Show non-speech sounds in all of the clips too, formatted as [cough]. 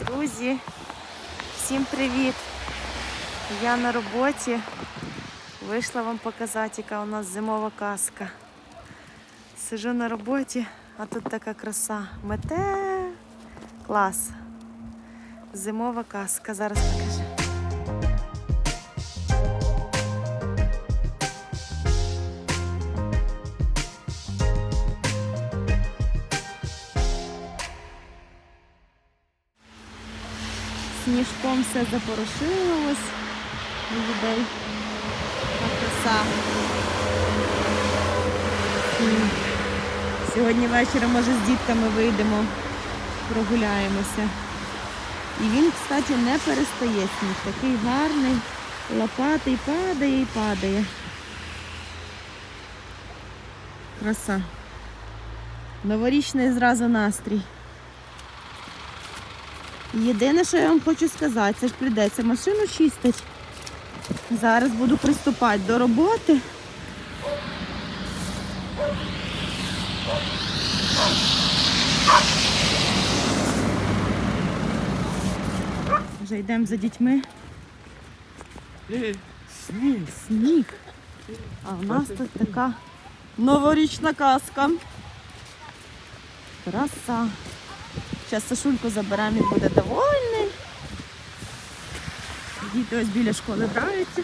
Друзі, всім привіт! Я на роботі. Вийшла вам показати, яка у нас зимова казка. Сижу на роботі, а тут така краса. Мете клас. Зимова казка. Зараз покажу. Сніжком все запорошилось у людей. Краса. Сьогодні ввечері, може, з дітками вийдемо, прогуляємося. І він, кстати, не перестає сніг. Такий гарний, лопатий, падає і падає. Краса. Новорічний зразу настрій. Єдине, що я вам хочу сказати, це ж прийдеться машину чистити. Зараз буду приступати до роботи. Вже йдемо за дітьми. Сніг. Сніг. А в нас тут така новорічна казка. Краса. Зараз Сашульку заберемо, він буде довольний. Діти ось біля школи граються.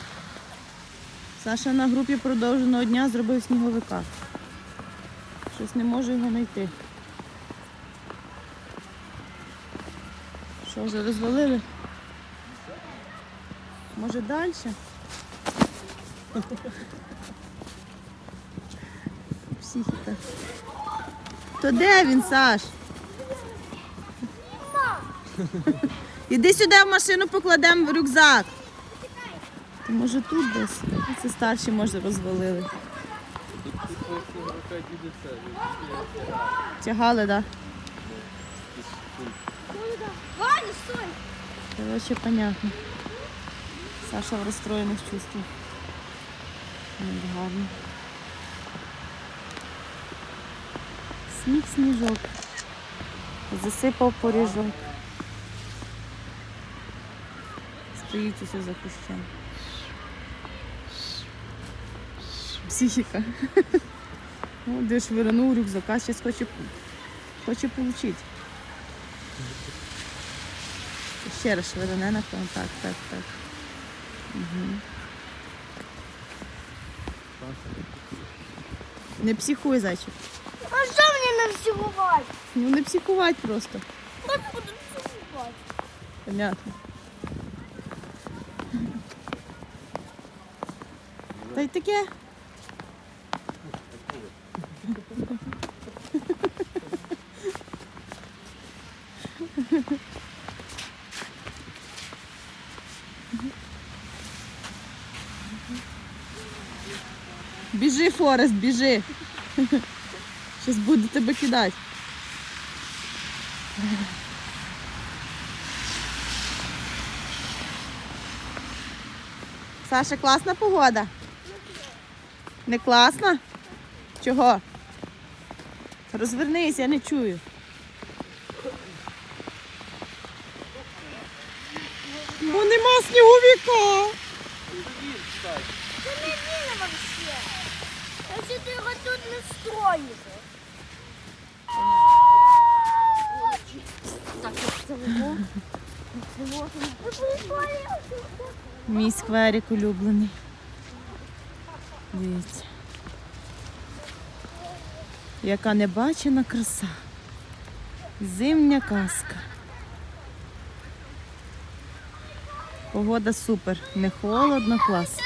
Саша на групі продовженого дня зробив сніговика. Щось не можу його знайти. Що вже розвалили? Може далі? Психіка. То де він, Саш? [laughs] Іди сюди в машину покладемо рюкзак. То може тут десь? Це старші, може, розвалили. Тягали, так? Да? Короче, понятно. Саша в розстроєних чувствах. Гарно. Сніг, сніжок. Засипав поріжок. Стоїть усе за кущем. Психіка. О, де ж виранув рюкзака, зараз хоче, хоче получити. Ще раз швидане, напевно. Так, так, так. Угу. Не психуй, зайчик. А що мені не всігувати? Ну не психувати просто. Понятно. Та й таке. Біжи, Форест, біжи. Щас буду тебе кидати. Саша, класна погода? Не класна? Чого? Розвернись, я не чую. Бо нема сніговіка. Це не він вообще. Якщо ти його тут не строїш. Так, це його. Мій скверик улюблений. Дивіться. Яка небачена краса. Зимня казка. Погода супер. Не холодно, клас.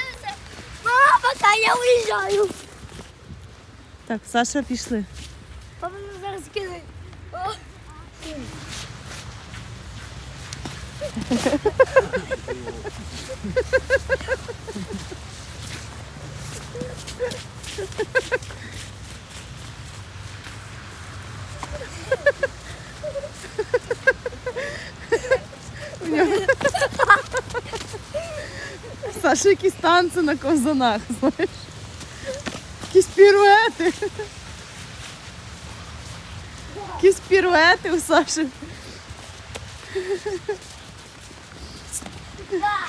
Мама, пока я уїжджаю. Так, Саша, пішли. Папа мене зараз кине. [laughs] Саша, якісь танці на ковзанах, знаєш. Якісь піруети. Якісь піруети у Саші. Да.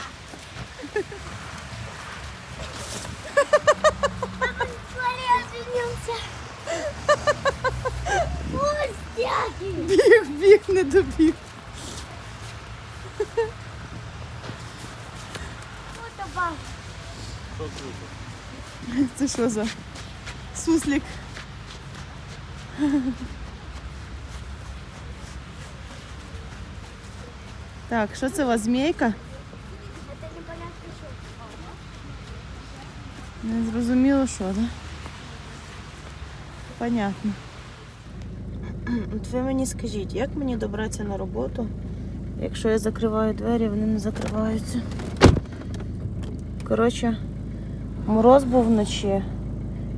що за суслік? Так, що це у вас змійка? Это непонятно что. Не зрозуміло, що, так? Понятно. От ви мені скажіть, як мені добратися на роботу, якщо я закриваю двері, вони не закриваються. Коротше, Мороз був вночі,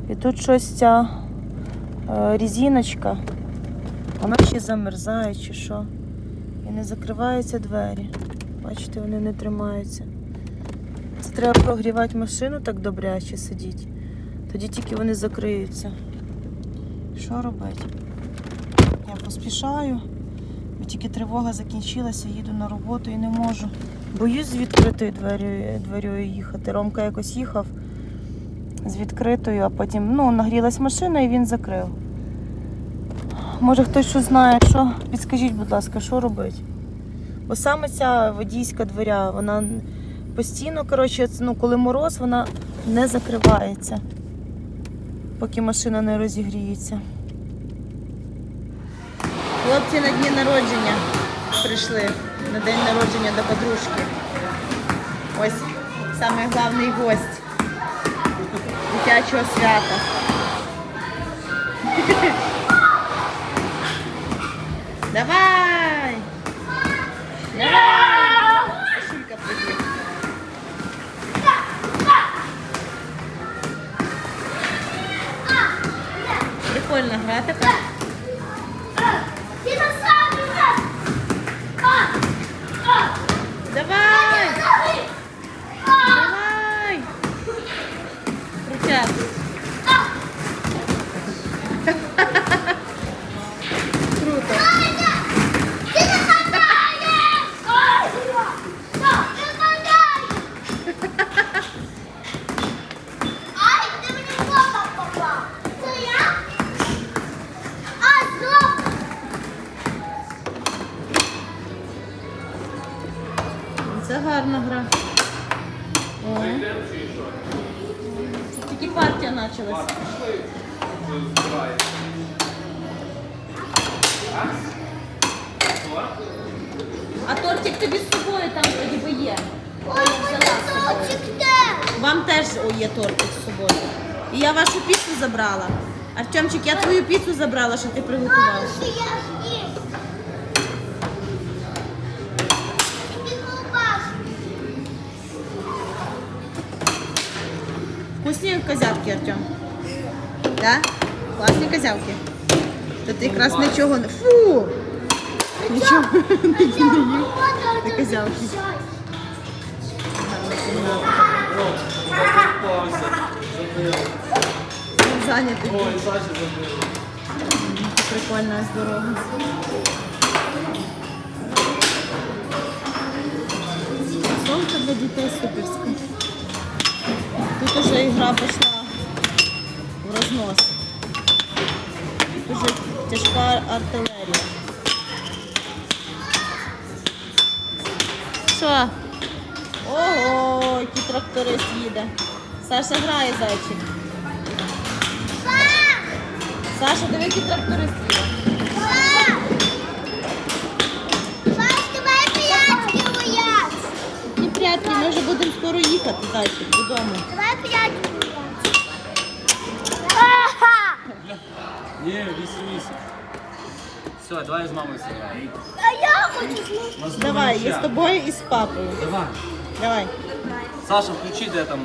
і тут щось ця е, різіночка, вона ще замерзає чи що. І не закриваються двері. Бачите, вони не тримаються. Це треба прогрівати машину так добряче сидіть. Тоді тільки вони закриються. Що робити? Я поспішаю, бо тільки тривога закінчилася, їду на роботу і не можу. Боюсь з відкритою дверю, дверю їхати. Ромка якось їхав з відкритою, а потім ну, нагрілась машина і він закрив. Може хтось що знає, що підскажіть, будь ласка, що робити? Бо саме ця водійська дверя, вона постійно, коротше, ну, коли мороз, вона не закривається, поки машина не розігріється. Хлопці на дні народження прийшли на день народження до подружки. Ось самий головний гость дитячого свята. Гра. О. Тільки партія почалась. А тортик тобі з собою там тоді би є. Ой, мене теж. Вам теж є тортик з собою. І я вашу піцу забрала. Артемчик, я твою піцу забрала, що ти приготував. Вкусні козявки, Артем? Да? Класні козявки. Та ти якраз нічого не. Фу! Нічого [laughs] не їв. Козявки. Зайнятий. Ой, Саша забив. Прикольна ось дорога. Сонка для дітей суперська. Тут уже ігра пішла в рознос. Тут уже тяжка артилерія. Що? Ого, який тракторист їде. Саша грає зайчик. Саша, диви, який тракторист їде. будемо скоро їхати, зайчик, додому. Давай прятки Ні, 8-8. Все, давай з мамою сыграем. А я хочу знати. Нас Давай, буде я з ще. тобою і з папою. Давай. Давай. Саша, включи де там